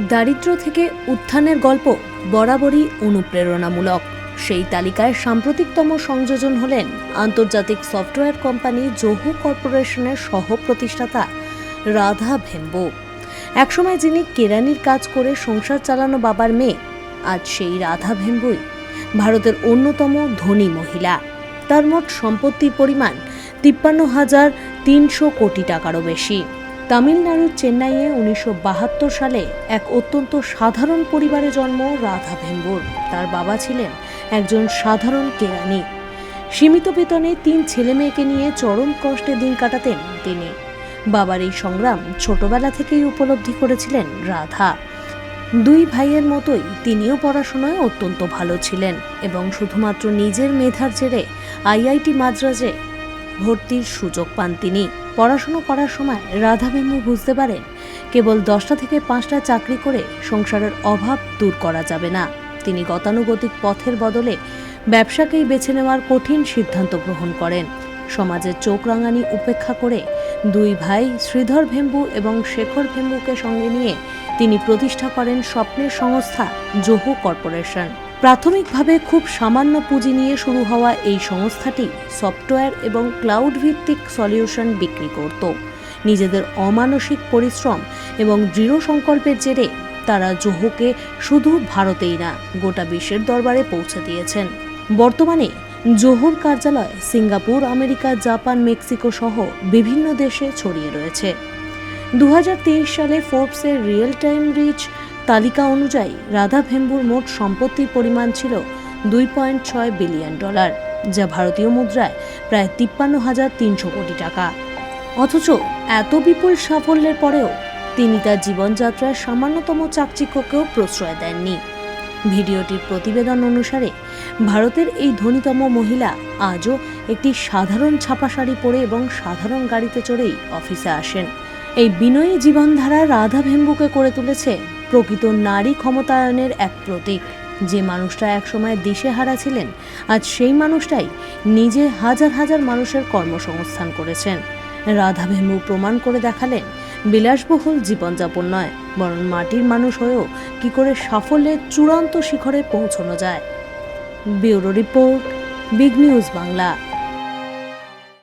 দারিদ্র্য থেকে উত্থানের গল্প বরাবরই অনুপ্রেরণামূলক। সেই তালিকায় সাম্প্রতিকতম সংযোজন হলেন আন্তর্জাতিক সফটওয়্যার কোম্পানি জোহো কর্পোরেশনের সহ প্রতিষ্ঠাতা রাধা ভেম্বো। একসময় যিনি কেরানির কাজ করে সংসার চালানো বাবার মেয়ে, আজ সেই রাধা ভেম্বুই ভারতের অন্যতম ধনী মহিলা। তার মোট সম্পত্তির পরিমাণ তিপ্পান্ন হাজার তিনশো কোটি টাকারও বেশি। তামিলনাড়ুর চেন্নাইয়ে উনিশশো বাহাত্তর সালে এক অত্যন্ত সাধারণ পরিবারে জন্ম রাধা ভেম্বুর। তার বাবা ছিলেন একজন সাধারণ কেরানি। সীমিত বেতনে তিন ছেলে মেয়েকে নিয়ে চরম কষ্টে দিন কাটাতেন তিনি। বাবার এই সংগ্রাম ছোটবেলা থেকেই উপলব্ধি করেছিলেন রাধা। দুই ভাইয়ের মতোই তিনিও পড়াশোনায় অত্যন্ত ভালো ছিলেন এবং শুধুমাত্র নিজের মেধার জেরে আইআইটি মাদ্রাজে ভর্তির সুযোগ পান তিনি। পড়াশুনো করার সময় রাধা বেমু বুঝতে পারেন, কেবল দশটা থেকে পাঁচটা চাকরি করে সংসারের অভাব দূর করা যাবে না। তিনি গতানুগতিক পথের বদলে ব্যবসাকেই বেছে নেওয়ার কঠিন সিদ্ধান্ত গ্রহণ করেন। সমাজের চোখ রাঙানি উপেক্ষা করে দুই ভাই শ্রীধর ভেম্বু এবং শেখর ভেম্বুকে সঙ্গে নিয়ে তিনি প্রতিষ্ঠা করেন স্বপ্নের সংস্থা জোহো কর্পোরেশন। প্রাথমিকভাবে খুব সামান্য পুঁজি নিয়ে শুরু হওয়া এই সংস্থাটি সফটওয়্যার এবং ক্লাউড ভিত্তিক সলিউশন বিক্রি করত। নিজেদের অমানসিক পরিশ্রম এবং দৃঢ় সংকল্পের জেরে তারা জোহোকে শুধু ভারতেই না, গোটা বিশ্বের দরবারে পৌঁছে দিয়েছেন। বর্তমানে জোহর কার্যালয় সিঙ্গাপুর, আমেরিকা, জাপান, মেক্সিকো সহ বিভিন্ন দেশে ছড়িয়ে রয়েছে। দু হাজার তেইশ সালে ফোর্বসের রিয়েল টাইম রিচ তালিকা অনুযায়ী রাধা ভেম্বুর মোট সম্পত্তির পরিমাণ ছিল দুই পয়েন্ট ছয় বিলিয়ন ডলার, যা ভারতীয় মুদ্রায় প্রায় তিপ্পান্ন হাজার তিনশো কোটি টাকা। অথচ এত বিপুল সাফল্যের পরেও তিনি তার জীবনযাত্রার সামান্যতম চাকচিক্যকেও প্রশ্রয় দেননি। ভিডিওটির প্রতিবেদন অনুসারে ভারতের এই ধনীতম মহিলা আজও একটি সাধারণ ছাপা শাড়ি পরে এবং সাধারণ গাড়িতে চড়েই অফিসে আসেন। এই বিনয়ী জীবনধারা রাধা ভেম্বুকে করে তুলেছে প্রকৃত নারী ক্ষমতায়নের এক প্রতীক। যে মানুষটা একসময় দিশেহারা ছিলেন, আজ সেই মানুষটাই নিজে হাজার হাজার মানুষের কর্মসংস্থান করেছেন। রাধা ভেম্বু প্রমাণ করে দেখালেন, বিলাসবহুল জীবনযাপন নয়, বরং মাটির মানুষ হয়েও কি করে সাফল্যের চূড়ান্ত শিখরে পৌঁছানো যায়। Bureau report, big news Bangla.